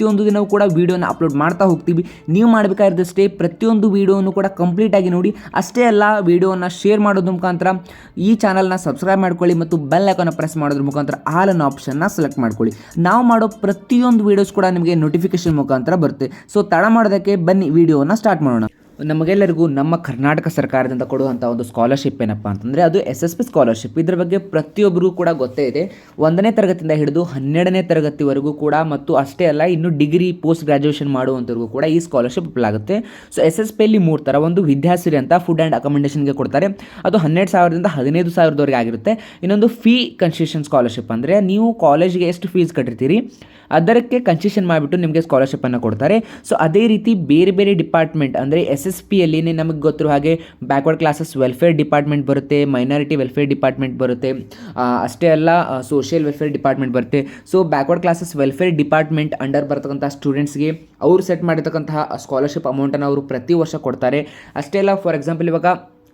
ಪ್ರತಿಯೊಂದು ದಿನವೂ ಕೂಡ ವೀಡಿಯೋನ ಅಪ್ಲೋಡ್ ಮಾಡ್ತಾ ಹೋಗ್ತೀವಿ. ನೀವು ಮಾಡಬೇಕಾಗಿದ್ದಷ್ಟೇ ಪ್ರತಿಯೊಂದು ವೀಡಿಯೋನು ಕೂಡ ಕಂಪ್ಲೀಟಾಗಿ ನೋಡಿ. ಅಷ್ಟೇ ಅಲ್ಲ, ವೀಡಿಯೋನ ಶೇರ್ ಮಾಡೋದ್ರ ಮುಖಾಂತರ ಈ ಚಾನಲ್ನ ಸಬ್ಸ್ಕ್ರೈಬ್ ಮಾಡ್ಕೊಳ್ಳಿ ಮತ್ತು ಬೆಲ್ ಐಕಾನ ಪ್ರೆಸ್ ಮಾಡೋದ್ರ ಮುಖಾಂತರ ಆಲ್ ಅನ್ನೋ ಆಪ್ಷನ್ನ ಸೆಲೆಕ್ಟ್ ಮಾಡ್ಕೊಳ್ಳಿ. ನಾವು ಮಾಡೋ ಪ್ರತಿಯೊಂದು ವೀಡಿಯೋಸ್ ಕೂಡ ನಿಮಗೆ ನೋಟಿಫಿಕೇಶನ್ ಮುಖಾಂತರ ಬರುತ್ತೆ. ಸೊ ತಡ ಮಾಡೋದಕ್ಕೆ ಬನ್ನಿ, ವೀಡಿಯೋನ ಸ್ಟಾರ್ಟ್ ಮಾಡೋಣ. ನಮಗೆಲ್ಲರಿಗೂ ನಮ್ಮ ಕರ್ನಾಟಕ ಸರ್ಕಾರದಿಂದ ಕೊಡುವಂಥ ಒಂದು ಸ್ಕಾಲರ್ಶಿಪ್ ಏನಪ್ಪ ಅಂತಂದರೆ ಅದು ಎಸ್ ಎಸ್ ಪಿ ಸ್ಕಾಲರ್ಶಿಪ್ ಇದ್ರ ಬಗ್ಗೆ ಪ್ರತಿಯೊಬ್ಬರಿಗೂ ಕೂಡ ಗೊತ್ತೇ ಇದೆ. ಒಂದನೇ ತರಗತಿಯಿಂದ ಹಿಡಿದು ಹನ್ನೆರಡನೇ ತರಗತಿವರೆಗೂ ಕೂಡ ಮತ್ತು ಅಷ್ಟೇ ಅಲ್ಲ, ಇನ್ನು ಡಿಗ್ರಿ ಪೋಸ್ಟ್ ಗ್ರಾಜುಯೇಷನ್ ಮಾಡುವಂಥವ್ರಿಗೂ ಕೂಡ ಈ ಸ್ಕಾಲರ್ಶಿಪ್ ಆಗುತ್ತೆ. ಸೊ ಎಸ್ ಎಸ್ ಪಿಯಲ್ಲಿ ಮೂರು ಥರ, ಒಂದು ವಿದ್ಯಾಸಿರಿ ಅಂತ ಫುಡ್ ಆ್ಯಂಡ್ ಅಕಾಮಿಡೇಷನ್ಗೆ ಕೊಡ್ತಾರೆ. ಅದು ಹನ್ನೆರಡು ಸಾವಿರದಿಂದ ಹದಿನೈದು ಸಾವಿರದವರೆಗೆ ಆಗಿರುತ್ತೆ. ಇನ್ನೊಂದು ಫೀ ಕನ್ಸೆಷನ್ ಸ್ಕಾಲರ್ಶಿಪ್ ಅಂದರೆ ನೀವು ಕಾಲೇಜ್ಗೆ ಎಷ್ಟು ಫೀಸ್ ಕಟ್ಟಿರ್ತೀರಿ, ಅದಕ್ಕೆ ಕನ್ಸೆಷನ್ ಮಾಡಿಬಿಟ್ಟು ನಿಮಗೆ ಸ್ಕಾಲರ್ಶಿಪ್ಪನ್ನು ಕೊಡ್ತಾರೆ. ಸೊ ಅದೇ ರೀತಿ ಬೇರೆ ಬೇರೆ ಡಿಪಾರ್ಟ್ಮೆಂಟ್ ಅಂದರೆ ಎಸ್ ಪಿಯಲ್ಲಿ ನಮಗೆ ಗೊತ್ತಿರೋ ಹಾಗೆ ಬ್ಯಾಕ್ವರ್ಡ್ ಕ್ಲಾಸಸ್ ವೆಲ್ಫೇರ್ ಡಿಪಾರ್ಟ್ಮೆಂಟ್ ಬರುತ್ತೆ ಮೈನಾರಿಟಿ ವೆಲ್ಫೇರ್ ಡಿಪಾರ್ಟ್ಮೆಂಟ್ ಬರುತ್ತೆ ಅಷ್ಟೇ ಅಲ್ಲ ಸೋಷಿಯಲ್ ವೆಲ್ಫೇರ್ ಡಿಪಾರ್ಟ್ಮೆಂಟ್ ಬರುತ್ತೆ. So backward classes welfare department under ಬರ್ತಕ್ಕಂಥ ಸ್ಟೂಡೆಂಟ್ಸ್ಗೆ ಅವರು ಸೆಟ್ ಮಾಡಿರ್ತಕ್ಕಂತಹ ಸ್ಕಾಲರ್ಶಿಪ್ ಅಮೌಂಟನ್ನು ಅವರು ಪ್ರತಿ ವರ್ಷ ಕೊಡ್ತಾರೆ. ಅಷ್ಟೇ ಅಲ್ಲ ಫಾರ್ ಎಕ್ಸಾಂಪಲ್ ಇವಾಗ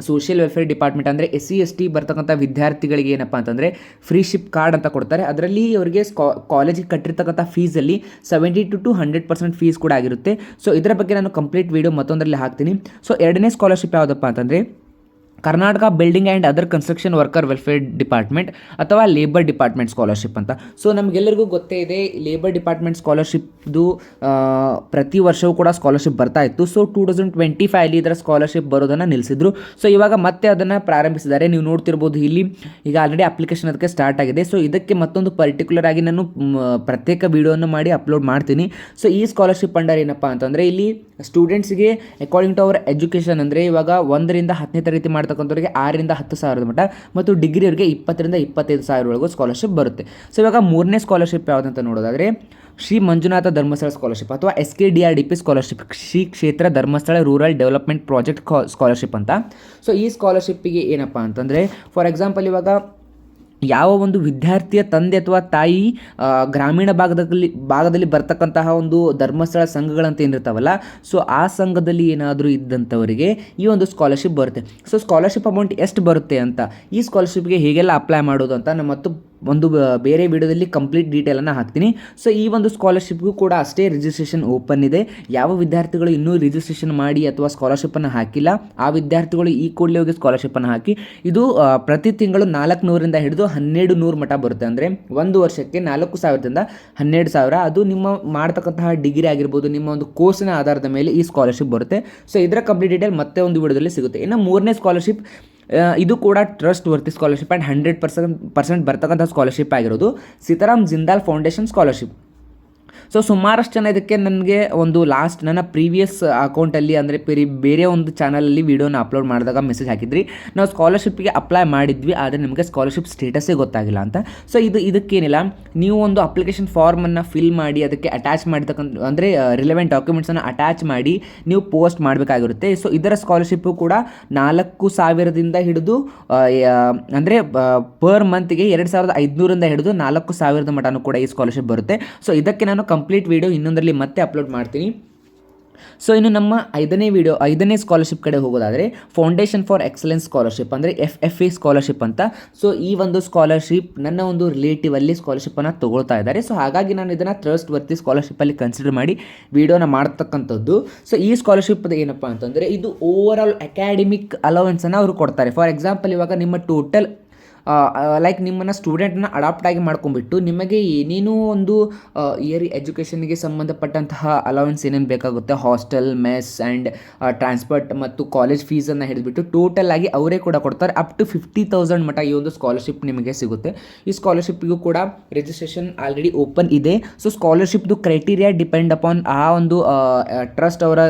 ಸೋಷಿಯಲ್ ವೆಲ್ಫೇರ್ ಡಿಪಾರ್ಟ್ಮೆಂಟ್ ಅಂದರೆ ಎಸ್ ಸಿ ಎಸ್ ಟಿ ಬರ್ತಕ್ಕಂಥ ವಿದ್ಯಾರ್ಥಿಗಳಿಗೆ ಏನಪ್ಪ ಅಂತಂದರೆ ಫ್ರೀ ಶಿಪ್ ಕಾರ್ಡ್ ಅಂತ ಕೊಡ್ತಾರೆ. ಅದರಲ್ಲಿ ಅವರಿಗೆ ಕಾಲೇಜಿಗೆ ಕಟ್ಟಿರ್ತಕ್ಕಂಥ ಫೀಸಲ್ಲಿ seventy two to hundred percent fees ಕೂಡ ಆಗಿರುತ್ತೆ. ಸೊ ಇದರ ಬಗ್ಗೆ ನಾನು ಕಂಪ್ಲೀಟ್ ವೀಡಿಯೋ ಮತ್ತೊಂದರಲ್ಲಿ ಹಾಕ್ತೀನಿ. ಸೊ ಎರಡನೇ ಸ್ಕಾಲರ್ಶಿಪ್ ಯಾವುದಪ್ಪ ಅಂತಂದರೆ Karnataka building and other construction worker welfare department ಅಥವಾ ಲೇಬರ್ ಡಿಪಾರ್ಟ್ಮೆಂಟ್ ಸ್ಕಾಲರ್ಶಿಪ್ ಅಂತ. ಸೊ ನಮಗೆಲ್ಲರಿಗೂ ಗೊತ್ತೇ ಇದೆ ಲೇಬರ್ ಡಿಪಾರ್ಟ್ಮೆಂಟ್ ಸ್ಕಾಲರ್ಶಿಪ್ದು ಪ್ರತಿ ವರ್ಷವೂ ಕೂಡ ಸ್ಕಾಲರ್ಶಿಪ್ ಬರ್ತಾ ಇತ್ತು. ಸೊ ಟೂ ತೌಸಂಡ್ ಟ್ವೆಂಟಿ ಫೈವಲ್ಲಿ ಇದರ ಸ್ಕಾಲರ್ಶಿಪ್ ಬರೋದನ್ನು ನಿಲ್ಲಿಸಿದ್ರು ಸೊ ಇವಾಗ ಮತ್ತೆ ಅದನ್ನು ಪ್ರಾರಂಭಿಸಿದ್ದಾರೆ. ನೀವು ನೋಡ್ತಿರ್ಬೋದು ಇಲ್ಲಿ, ಈಗ ಆಲ್ರೆಡಿ ಅಪ್ಲಿಕೇಶನ್ ಅದಕ್ಕೆ ಸ್ಟಾರ್ಟ್ ಆಗಿದೆ. ಸೊ ಇದಕ್ಕೆ ಮತ್ತೊಂದು ಪರ್ಟಿಕ್ಯುಲರ್ ಆಗಿ ನಾನು ಪ್ರತ್ಯೇಕ ವಿಡಿಯೋವನ್ನು ಮಾಡಿ ಅಪ್ಲೋಡ್ ಮಾಡ್ತೀನಿ. ಸೊ ಈ ಸ್ಕಾಲರ್ಶಿಪ್ ಅಂಡರ್ ಏನಪ್ಪ ಅಂತಂದರೆ, ಇಲ್ಲಿ ಸ್ಟೂಡೆಂಟ್ಸ್ಗೆ ಅಕಾರ್ಡಿಂಗ್ ಟು ಅವರ್ ಎಜುಕೇಷನ್ ಅಂದರೆ ಇವಾಗ ಒಂದರಿಂದ ಹತ್ತನೇ ತರಗತಿ ಮಾಡ್ತಕ್ಕಂಥವ್ರಿಗೆ ಆರರಿಂದ ಹತ್ತು ಸಾವಿರದ ಮಟ್ಟ ಮತ್ತು ಡಿಗ್ರಿಯವರಿಗೆ ಇಪ್ಪತ್ತರಿಂದ ಇಪ್ಪತ್ತೈದು ಸಾವಿರವರೆಗೂ ಸ್ಕಾಲರ್ಶಿಪ್ ಬರುತ್ತೆ. ಸೊ ಇವಾಗ ಮೂರನೇ ಸ್ಕಾಲರ್ಶಿಪ್ ಯಾವುದಂತ ನೋಡೋದಾದರೆ, ಶ್ರೀ ಮಂಜುನಾಥ ಧರ್ಮಸ್ಥಳ ಸ್ಕಾಲರ್ಶಿಪ್ ಅಥವಾ S K D R D P scholarship Shri Kshetra Dharmasthala rural development project scholarship ಅಂತ. ಸೊ ಈ ಸ್ಕಾಲರ್ಶಿಪ್ಪಿಗೆ ಏನಪ್ಪ ಅಂತಂದರೆ ಫಾರ್ ಎಕ್ಸಾಂಪಲ್ ಇವಾಗ ಯಾವ ಒಂದು ವಿದ್ಯಾರ್ಥಿಯ ತಂದೆ ಅಥವಾ ತಾಯಿ ಗ್ರಾಮೀಣ ಭಾಗದಲ್ಲಿ ಭಾಗದಲ್ಲಿ ಬರ್ತಕ್ಕಂತಹ ಒಂದು ಧರ್ಮಸ್ಥಳ ಸಂಘಗಳಂತ ಏನಿರ್ತಾವಲ್ಲ, ಸೊ ಆ ಸಂಘದಲ್ಲಿ ಏನಾದರೂ ಇದ್ದಂಥವರಿಗೆ ಈ ಒಂದು ಸ್ಕಾಲರ್ಶಿಪ್ ಬರುತ್ತೆ. ಸೊ ಸ್ಕಾಲರ್ಶಿಪ್ ಅಮೌಂಟ್ ಎಷ್ಟು ಬರುತ್ತೆ ಅಂತ, ಈ ಸ್ಕಾಲರ್ಶಿಪ್ಗೆ ಹೇಗೆಲ್ಲ ಅಪ್ಲೈ ಮಾಡೋದು ಅಂತ ನಮ್ಮ ಒಂದು ಬೇರೆ ವಿಡಿಯೋದಲ್ಲಿ ಕಂಪ್ಲೀಟ್ ಡೀಟೇಲನ್ನು ಹಾಕ್ತೀನಿ. ಸೊ ಈ ಒಂದು ಸ್ಕಾಲರ್ಶಿಪ್ಗೂ ಕೂಡ ಅಷ್ಟೇ ರಿಜಿಸ್ಟ್ರೇಷನ್ ಓಪನ್ ಇದೆ. ಯಾವ ವಿದ್ಯಾರ್ಥಿಗಳು ಇನ್ನೂ ರಿಜಿಸ್ಟ್ರೇಷನ್ ಮಾಡಿ ಅಥವಾ ಸ್ಕಾಲರ್ಶಿಪ್ಪನ್ನು ಹಾಕಿಲ್ಲ, ಆ ವಿದ್ಯಾರ್ಥಿಗಳು ಈ ಕೂಡಲೇ ಹೋಗಿ ಸ್ಕಾಲರ್ಶಿಪ್ಪನ್ನು ಹಾಕಿ, ಇದು ಪ್ರತಿ ತಿಂಗಳು ನಾಲ್ಕು ನೂರಿಂದ ಹಿಡಿದು ಹನ್ನೆರಡು ನೂರು ಮಠ ಬರುತ್ತೆ. ಅಂದರೆ ಒಂದು ವರ್ಷಕ್ಕೆ ನಾಲ್ಕು ಸಾವಿರದಿಂದ ಹನ್ನೆರಡು ಸಾವಿರ. ಅದು ನಿಮ್ಮ ಮಾಡ್ತಕ್ಕಂತಹ ಡಿಗ್ರಿ ಆಗಿರ್ಬೋದು, ನಿಮ್ಮ ಒಂದು ಕೋರ್ಸಿನ ಆಧಾರದ ಮೇಲೆ ಈ ಸ್ಕಾಲರ್ಶಿಪ್ ಬರುತ್ತೆ. ಸೊ ಇದರ ಕಂಪ್ಲೀಟ್ ಡೀಟೇಲ್ ಮತ್ತೆ ಒಂದು ವಿಡಿಯೋದಲ್ಲಿ ಸಿಗುತ್ತೆ. ಇನ್ನು ಮೂರನೇ ಸ್ಕಾಲರ್ಶಿಪ್ ಇದು ಕೂಡ trustworthy scholarship and hundred percent percent ಬರ್ತಕ್ಕಂಥ ಸ್ಕಾಲರ್ಶಿಪ್ ಆಗಿರೋದು. Sitaram Jindal foundation scholarship so ಸುಮಾರಷ್ಟು ಜನ ಇದಕ್ಕೆ ನನಗೆ ಒಂದು ಲಾಸ್ಟ್ ನನ್ನ ಪ್ರೀವಿಯಸ್ ಅಕೌಂಟಲ್ಲಿ ಅಂದರೆ ಬೇರೆ ಬೇರೆ ಒಂದು ಚಾನಲಲ್ಲಿ ವೀಡಿಯೋನ ಅಪ್ಲೋಡ್ ಮಾಡಿದಾಗ ಮೆಸೇಜ್ ಹಾಕಿದ್ರಿ. ನಾವು ಸ್ಕಾಲರ್ಶಿಪ್ಗೆ ಅಪ್ಲೈ ಮಾಡಿದ್ವಿ, ಆದರೆ ನಿಮಗೆ ಸ್ಕಾಲರ್ಶಿಪ್ ಸ್ಟೇಟಸ್ಸೇ ಗೊತ್ತಾಗಿಲ್ಲ ಅಂತ. ಸೊ ಇದು, ಇದಕ್ಕೇನಿಲ್ಲ. ನೀವು ಒಂದು ಅಪ್ಲಿಕೇಶನ್ ಫಾರ್ಮನ್ನು ಫಿಲ್ ಮಾಡಿ, ಅದಕ್ಕೆ ಅಟ್ಯಾಚ್ ಮಾಡಿರ್ತಕ್ಕಂಥ, ಅಂದರೆ ರಿಲೆವೆಂಟ್ ಡಾಕ್ಯುಮೆಂಟ್ಸನ್ನು ಅಟ್ಯಾಚ್ ಮಾಡಿ ನೀವು ಪೋಸ್ಟ್ ಮಾಡಬೇಕಾಗಿರುತ್ತೆ. ಸೊ ಇದರ ಸ್ಕಾಲರ್ಶಿಪ್ಪು ಕೂಡ ನಾಲ್ಕು ಸಾವಿರದಿಂದ ಹಿಡಿದು ಅಂದರೆ ಪರ್ ಮಂತ್ಗೆ ಎರಡು ಸಾವಿರದ ಐದುನೂರಿಂದ ಹಿಡಿದು ನಾಲ್ಕು ಸಾವಿರದ ಮಟನೂ ಕೂಡ ಈ ಸ್ಕಾಲರ್ಶಿಪ್ ಬರುತ್ತೆ. ಸೊ ಇದಕ್ಕೆ ನಾನು ಕಂಪ್ಲೀಟ್ ವೀಡಿಯೋ ಇನ್ನೊಂದರಲ್ಲಿ ಮತ್ತೆ ಅಪ್ಲೋಡ್ ಮಾಡ್ತೀನಿ. ಸೊ ಇನ್ನು ನಮ್ಮ ಐದನೇ ವಿಡಿಯೋ ಐದನೇ ಸ್ಕಾಲರ್ಶಿಪ್ ಕಡೆ ಹೋಗೋದಾದರೆ ಫೌಂಡೇಶನ್ ಫಾರ್ ಎಕ್ಸಲೆನ್ಸ್ ಸ್ಕಾಲರ್ಶಿಪ್ ಅಂದರೆ ಎಫ್ ಎಫ್ ಎ ಸ್ಕಾಲರ್ಶಿಪ್ ಅಂತ. ಸೊ ಈ ಒಂದು ಸ್ಕಾಲರ್ಶಿಪ್ ನನ್ನ ಒಂದು ರಿಲೇಟಿವಲ್ಲಿ ಸ್ಕಾಲರ್ಶಿಪ್ಪನ್ನು ತೊಗೊಳ್ತಾ ಇದ್ದಾರೆ. ಸೊ ಹಾಗಾಗಿ ನಾನು ಇದನ್ನು ಟ್ರಸ್ಟ್ ವರ್ತಿ ಸ್ಕಾಲರ್ಶಿಪ್ಪಲ್ಲಿ ಕನ್ಸಿಡರ್ ಮಾಡಿ ವಿಡಿಯೋನ ಮಾಡ್ತಕ್ಕಂಥದ್ದು. ಸೊ ಈ ಸ್ಕಾಲರ್ಶಿಪ್ ಏನಪ್ಪ ಅಂತಂದರೆ ಇದು ಓವರ್ ಆಲ್ ಅಕಾಡೆಮಿಕ್ ಅಲೋವೆನ್ಸನ್ನು ಅವರು ಕೊಡ್ತಾರೆ. ಫಾರ್ ಎಕ್ಸಾಂಪಲ್ ಇವಾಗ ನಿಮ್ಮ ಟೋಟಲ್ ಲೈಕ್ ನಿಮ್ಮನ್ನು ಸ್ಟೂಡೆಂಟ್ನ ಅಡಾಪ್ಟ್ ಆಗಿ ಮಾಡ್ಕೊಂಡ್ಬಿಟ್ಟು ನಿಮಗೆ ಏನೇನೋ ಒಂದು ಇಯರ್ ಎಜುಕೇಷನ್ಗೆ ಸಂಬಂಧಪಟ್ಟಂತಹ ಅಲೌನ್ಸ್ ಏನೇನು ಬೇಕಾಗುತ್ತೆ? ಹಾಸ್ಟೆಲ್ ಮೆಸ್ ಆ್ಯಂಡ್ ಟ್ರಾನ್ಸ್ಪೋರ್ಟ್ ಮತ್ತು ಕಾಲೇಜ್ ಫೀಸನ್ನು ಹಿಡಿದ್ಬಿಟ್ಟು ಟೋಟಲ್ ಆಗಿ ಅವರೇ ಕೂಡ ಕೊಡ್ತಾರೆ. ಅಪ್ ಟು ಫಿಫ್ಟಿ ತೌಸಂಡ್ ಮಟ್ಟ ಈ ಒಂದು ಸ್ಕಾಲರ್ಶಿಪ್ ನಿಮಗೆ ಸಿಗುತ್ತೆ. ಈ ಸ್ಕಾಲರ್ಶಿಪ್ಗೂ ಕೂಡ ರಿಜಿಸ್ಟ್ರೇಷನ್ ಆಲ್ರೆಡಿ ಓಪನ್ ಇದೆ. ಸೊ ಸ್ಕಾಲರ್ಶಿಪ್ದು ಕ್ರೈಟೀರಿಯಾ ಡಿಪೆಂಡ್ ಅಪಾನ್ ಆ ಒಂದು ಟ್ರಸ್ಟ್ ಅವರ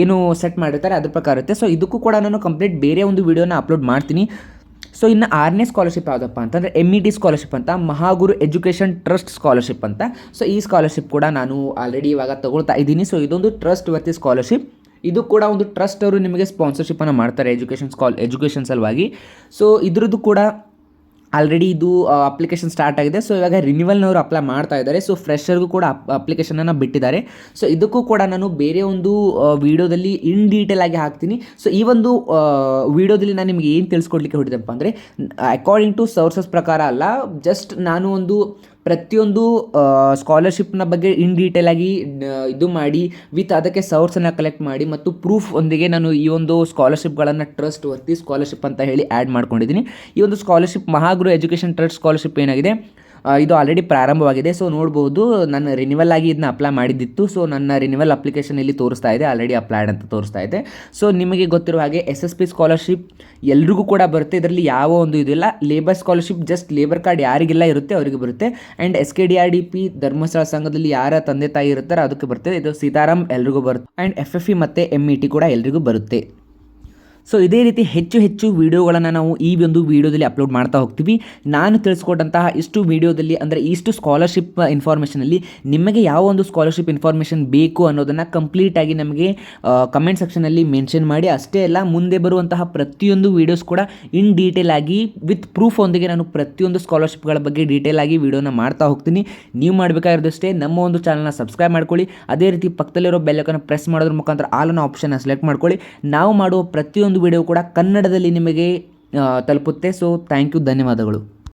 ಏನು ಸೆಟ್ ಮಾಡಿರ್ತಾರೆ, ಅದ್ರ ಪ್ರಕಾರ ಇರುತ್ತೆ. ಸೊ ಇದಕ್ಕೂ ಕೂಡ ನಾನು ಕಂಪ್ಲೀಟ್ ಬೇರೆ ಒಂದು ವಿಡಿಯೋನ ಅಪ್ಲೋಡ್ ಮಾಡ್ತೀನಿ. ಸೊ ಇನ್ನು ಆರನೇ ಸ್ಕಾಲರ್ಶಿಪ್ ಯಾವುದಪ್ಪ ಅಂತಂದರೆ ಎಂ ಇ ಟಿ ಸ್ಕಾಲರ್ಶಿಪ್ ಅಂತ, ಮಹಾಗುರು ಎಜುಕೇಷನ್ ಟ್ರಸ್ಟ್ ಸ್ಕಾಲರ್ಶಿಪ್ ಅಂತ. ಸೊ ಈ ಸ್ಕಾಲರ್ಶಿಪ್ ಕೂಡ ನಾನು ಆಲ್ರೆಡಿ ಇವಾಗ ತಗೊಳ್ತಾ ಇದ್ದೀನಿ. ಸೊ ಇದೊಂದು ಟ್ರಸ್ಟ್ ವರ್ತಿ ಸ್ಕಾಲರ್ಶಿಪ್ ಇದು ಕೂಡ ಒಂದು ಟ್ರಸ್ಟ್ ಅವರು ನಿಮಗೆ ಸ್ಪಾನ್ಸರ್ಶಿಪ್ಪನ್ನು ಮಾಡ್ತಾರೆ ಎಜುಕೇಷನ್ ಸ್ಕಾಲ್ ಎಜುಕೇಷನ್ ಸಲುವಾಗಿ. ಸೊ ಇದ್ರದ್ದು ಕೂಡ ಆಲ್ರೆಡಿ ಇದು ಅಪ್ಲಿಕೇಶನ್ ಸ್ಟಾರ್ಟ್ ಆಗಿದೆ. ಸೊ ಇವಾಗ ರಿನ್ಯೂವಲ್ನವರು ಅಪ್ಲೈ ಮಾಡ್ತಾ ಇದ್ದಾರೆ. ಸೊ ಫ್ರೆಶರ್ಗೂ ಕೂಡ ಅಪ್ಲಿಕೇಶನನ್ನು ಬಿಟ್ಟಿದ್ದಾರೆ. ಸೊ ಇದಕ್ಕೂ ಕೂಡ ನಾನು ಬೇರೆ ಒಂದು ವಿಡಿಯೋದಲ್ಲಿ ಇನ್ ಡೀಟೇಲ್ ಆಗಿ ಹಾಕ್ತೀನಿ. ಸೊ ಈ ಒಂದು ವಿಡಿಯೋದಲ್ಲಿ ನಾನು ನಿಮಗೆ ಏನು ತಿಳಿಸ್ಕೊಡ್ಲಿಕ್ಕೆ ಹೊಡಿದೆಪ್ಪ ಅಂದರೆ ಅಕಾರ್ಡಿಂಗ್ ಟು ಸೋರ್ಸಸ್ ಪ್ರಕಾರ ಅಲ್ಲ ಜಸ್ಟ್ ನಾನು ಒಂದು ಪ್ರತಿಯೊಂದು ಸ್ಕಾಲರ್ಶಿಪ್ನ ಬಗ್ಗೆ ಇನ್ ಡೀಟೇಲ್ ಆಗಿ ಇದು ಮಾಡಿ ವಿತ್ ಅದಕ್ಕೆ ಸೌರ್ಸನ್ನು ಕಲೆಕ್ಟ್ ಮಾಡಿ ಮತ್ತು ಪ್ರೂಫ್ ಒಂದಿಗೆ ನಾನು ಈ ಒಂದು ಸ್ಕಾಲರ್ಶಿಪ್ಗಳನ್ನು ಟ್ರಸ್ಟ್ ವರ್ತಿ ಸ್ಕಾಲರ್ಶಿಪ್ ಅಂತ ಹೇಳಿ ಆ್ಯಡ್ ಮಾಡ್ಕೊಂಡಿದ್ದೀನಿ. ಈ ಒಂದು scholarship Mahaguru education trust scholarship ಏನಾಗಿದೆ? ಇದು ಆಲ್ರೆಡಿ ಪ್ರಾರಂಭವಾಗಿದೆ. ಸೊ ನೋಡ್ಬೋದು, ನನ್ನ ರಿನಿವಲ್ ಆಗಿ ಇದನ್ನ ಅಪ್ಲೈ ಮಾಡಿದ್ದಿತ್ತು. ಸೊ ನನ್ನ ರಿನಿವಲ್ ಅಪ್ಲಿಕೇಶನ್ ಇಲ್ಲಿ ತೋರಿಸ್ತಾ ಇದೆ. ಆಲ್ರೆಡಿ ಅಪ್ಲೈಡ್ ಅಂತ ತೋರಿಸ್ತಾ ಇದೆ. ಸೊ ನಿಮಗೆ ಗೊತ್ತಿರುವ ಹಾಗೆ ಎಸ್ ಎಸ್ ಪಿ ಸ್ಕಾಲರ್ಶಿಪ್ ಎಲ್ರಿಗೂ ಕೂಡ ಬರುತ್ತೆ. ಇದರಲ್ಲಿ ಯಾವ ಒಂದು ಇದಿಲ್ಲ labour scholarship just labour card ಯಾರಿಗೆಲ್ಲ ಇರುತ್ತೆ, ಅವರಿಗೆ ಬರುತ್ತೆ. And S K D R D P Dharmasthala ಸಂಘದಲ್ಲಿ ಯಾರ ತಂದೆ ತಾಯಿ ಇರುತ್ತಾರೋ, ಅದಕ್ಕೆ ಬರುತ್ತೆ. ಇದು ಸೀತಾರಾಮ್ ಎಲ್ರಿಗೂ ಬರುತ್ತೆ. ಆ್ಯಂಡ್ ಎಫ್ ಎಫ್ ಇ ಮತ್ತು ಎಂ ಇ ಟಿ ಕೂಡ ಎಲ್ರಿಗೂ ಬರುತ್ತೆ. ಸೊ ಇದೇ ರೀತಿ ಹೆಚ್ಚು ಹೆಚ್ಚು ವೀಡಿಯೋಗಳನ್ನು ನಾವು ಈ ಒಂದು ವೀಡಿಯೋದಲ್ಲಿ ಅಪ್ಲೋಡ್ ಮಾಡ್ತಾ ಹೋಗ್ತೀವಿ. ನಾನು ತಿಳಿಸ್ಕೊಟ್ಟಂತಹ ಇಷ್ಟು ವೀಡಿಯೋದಲ್ಲಿ ಅಂದರೆ ಇಷ್ಟು ಸ್ಕಾಲರ್ಶಿಪ್ ಇನ್ಫಾರ್ಮೇಷನಲ್ಲಿ ನಿಮಗೆ ಯಾವ ಒಂದು ಸ್ಕಾಲರ್ಶಿಪ್ ಇನ್ಫಾರ್ಮೇಷನ್ ಬೇಕು ಅನ್ನೋದನ್ನು ಕಂಪ್ಲೀಟಾಗಿ ನಮಗೆ ಕಮೆಂಟ್ ಸೆಕ್ಷನಲ್ಲಿ ಮೆನ್ಷನ್ ಮಾಡಿ, ಅಷ್ಟೇ ಅಲ್ಲ ಮುಂದೆ ಬರುವಂತಹ ಪ್ರತಿಯೊಂದು ವೀಡಿಯೋಸ್ ಕೂಡ ಇನ್ ಡೀಟೇಲ್ ಆಗಿ ವಿತ್ ಪ್ರೂಫ್ ಒಂದಿಗೆ ನಾನು ಪ್ರತಿಯೊಂದು ಸ್ಕಾಲರ್ಶಿಪ್ಗಳ ಬಗ್ಗೆ ಡೀಟೇಲ್ ಆಗಿ ವೀಡಿಯೋನ ಮಾಡ್ತಾ ಹೋಗ್ತೀನಿ. ನೀವು ಮಾಡಬೇಕಾಗಿರೋದಷ್ಟೇ ನಮ್ಮ ಒಂದು ಚಾನಲ್ನ ಸಬ್ಸ್ಕ್ರೈಬ್ ಮಾಡ್ಕೊಳ್ಳಿ. ಅದೇ ರೀತಿ ಪಕ್ಕದಲ್ಲಿರೋ ಬೆಲ್ಲಕನ್ನು ಪ್ರೆಸ್ ಮಾಡೋದ್ರ ಮುಖಾಂತರ ಆಲ್ ಅನ್ನೋ ಆಪ್ಷನ್ನ ಸೆಲೆಕ್ಟ್ ಮಾಡ್ಕೊಳ್ಳಿ. ನಾವು ಮಾಡುವ ಪ್ರತಿಯೊಂದು ವಿಡಿಯೋ ಕೂಡ ಕನ್ನಡದಲ್ಲಿ ನಿಮಗೆ ತಲುಪುತ್ತೆ. ಸೊ ಥ್ಯಾಂಕ್ ಯು ಧನ್ಯವಾದಗಳು.